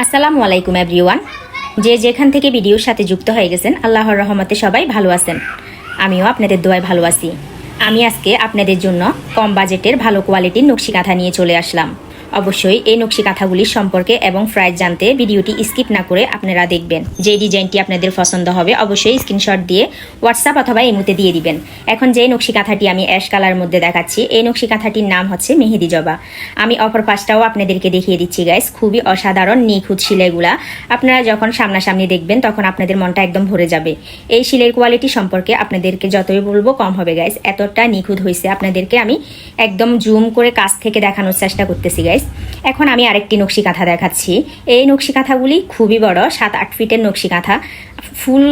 আসসালামু আলাইকুম এভরিওয়ান যে যেখান থেকে ভিডিওর সাথে যুক্ত হয়ে গেছেন, আল্লাহর রহমতে সবাই ভালো আছেন। আমিও আপনাদের দোয়ায় ভালো আছি। আমি আজকে আপনাদের জন্য কম বাজেটের ভালো কোয়ালিটির নকশি কাঁথা নিয়ে চলে আসলাম। অবশ্যই এই নকশি কাঁথাগুলির সম্পর্কে এবং প্রাইস জানতে ভিডিওটি স্কিপ না করে আপনারা দেখবেন। যে ডিজাইনটি আপনাদের পছন্দ হবে অবশ্যই স্ক্রিনশট দিয়ে হোয়াটসঅ্যাপ অথবা ইমুতে দিয়ে দিবেন। এখন যে নকশি কাঁথাটি আমি অ্যাশ কালার মধ্যে দেখাচ্ছি, এই নকশি কাঁথাটির নাম হচ্ছে মেহেদি জবা। আমি অপর পাশটাও আপনাদেরকে দেখিয়ে দিচ্ছি গাইস খুবই অসাধারণ, নিখুঁত শিলেগুলা আপনারা যখন সামনাসামনি দেখবেন, তখন আপনাদের মনটা একদম ভরে যাবে। এই শিলের কোয়ালিটি সম্পর্কে আপনাদেরকে যতই বলব, কম হবে গাইস এতটা নিখুঁত হয়েছে আপনাদেরকে আমি একদম জুম করে কাছ থেকে দেখানোর চেষ্টা করতেছি গাইস এখন আমি আরেকটি নকশি কাঁথা দেখাচ্ছি। এই নকশি কাঁথাগুলি খুবই বড়, সাত, আট ফিটের নকশি কাঁথা ফুল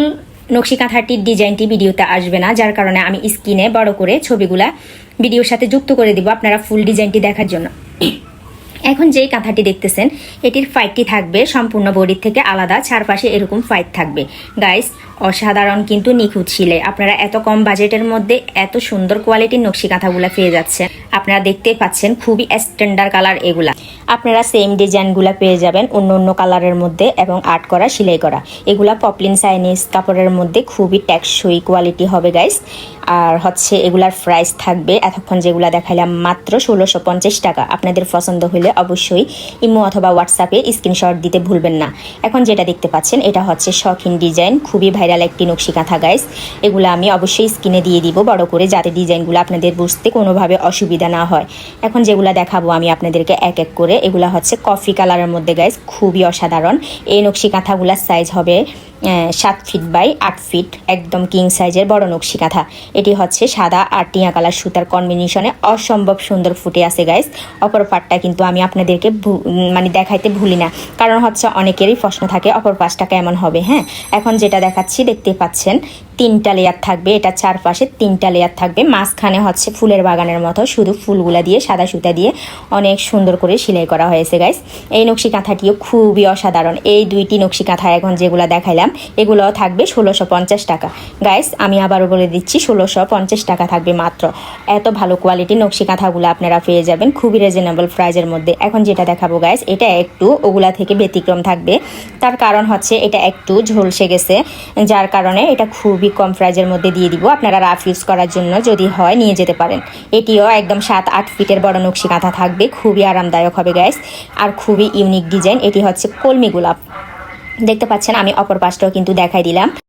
নকশি কাঁথাটির ডিজাইনটি ভিডিওতে আসবে না, যার কারণে আমি স্ক্রিনে বড় করে ছবিগুলা ভিডিওর সাথে যুক্ত করে দিব আপনারা ফুল ডিজাইনটি দেখার জন্য। এখন যেই কাঁথাটি দেখতেছেন, এটির ফাইটটি থাকবে সম্পূর্ণ বডির থেকে আলাদা, চারপাশে এরকম ফাইট থাকবে। গাইস অসাধারণ কিন্তু নিখুঁত ছিলে আপনারা এত কম বাজেটের মধ্যে এত সুন্দর কোয়ালিটির নকশি কাঁথাগুলো পেয়ে যাচ্ছে আপনারা দেখতে পাচ্ছেন খুবই স্ট্যান্ডার্ড কালার এগুলা। আপনারা সেম ডিজাইনগুলা পেয়ে যাবেন অন্য অন্য কালারের মধ্যে এবং আর্ট করা, সেলাই করা। এগুলা পপলিন সাইনিস কাপড়ের মধ্যে খুবই ট্যাক্সই কোয়ালিটি হবে গাইস আর হচ্ছে এগুলার প্রাইস থাকবে এতক্ষণ যেগুলা দেখাইলাম মাত্র ষোলোশো পঞ্চাশ টাকা। আপনাদের পছন্দ হলে অবশ্যই ইমো অথবা হোয়াটসঅ্যাপে স্ক্রিনশট দিতে ভুলবেন না। এখন যেটা দেখতে পাচ্ছেন, এটা হচ্ছে শখিন ডিজাইন খুবই ভাইরাল একটি নকশি কাঁথা গাইস এগুলো আমি অবশ্যই স্ক্রিনে দিয়ে দিব বড় করে যাতে ডিজাইনগুলো আপনাদের বুঝতে কোনোভাবে অসুবিধা না হয়। এখন যেগুলো দেখাবো আমি আপনাদেরকে এক এক করে। এগুলা হচ্ছে কফি কালারের মধ্যে গাইস খুবই অসাধারণ। এই নকশি কাঁথাগুলার সাইজ হবে সাত ফিট বাই আট ফিট একদম কিং সাইজের বড় নকশি কাঁথা। এটি হচ্ছে সাদা আর টিয়া কালার সুতার কম্বিনেশনে অসম্ভব সুন্দর ফুটে আছে গাইস অপর পাটটা কিন্তু আমি আপনাদেরকে মানে দেখাইতে ভুলি না। কারণ হচ্ছে অনেকেরই প্রশ্ন থাকে, অপর পাশটা কেমন হবে হ্যাঁ? এখন যেটা দেখাচ্ছি, দেখতে পাচ্ছেন তিনটা লেয়ার থাকবে, এটা চারপাশে তিনটা লেয়ার থাকবে। মাঝখানে হচ্ছে ফুলের বাগানের মতো, শুধু ফুলগুলা দিয়ে, সাদা সুতা দিয়ে অনেক সুন্দর করে সেলাই করা হয়েছে গাইস এই নকশি কাঁথাটিও খুবই অসাধারণ। এই দুইটি নকশি কাঁথা এখন যেগুলো দেখাইলাম, এগুলোও থাকবে ষোলোশো পঞ্চাশ টাকা। গাইস আমি আবারও বলে দিচ্ছি, ষোলোশো পঞ্চাশ টাকা থাকবে মাত্র। এত ভালো কোয়ালিটির নকশি কাঁথাগুলো আপনারা পেয়ে যাবেন খুবই রিজনেবল প্রাইজের মধ্যে। এখন যেটা দেখাবো গাইস এটা একটু ওগুলা থেকে ব্যতিক্রম থাকবে। তার কারণ হচ্ছে এটা একটু ঝলসে গেছে, যার কারণে এটা খুবই কম প্রাইজের মধ্যে দিয়ে দিব। আপনারা রাফ ইউজ করার জন্য যদি হয় নিয়ে যেতে পারেন। এটিও একদম সাত, আট ফিটের বড় নকশি কাঁথা থাকবে। খুবই আরামদায়ক হবে গ্যাস আর খুবই ইউনিক ডিজাইন এটি হচ্ছে কলমি গোলাপ। দেখতে পাচ্ছেন, আমি অপর পাশটাও কিন্তু দেখাই দিলাম।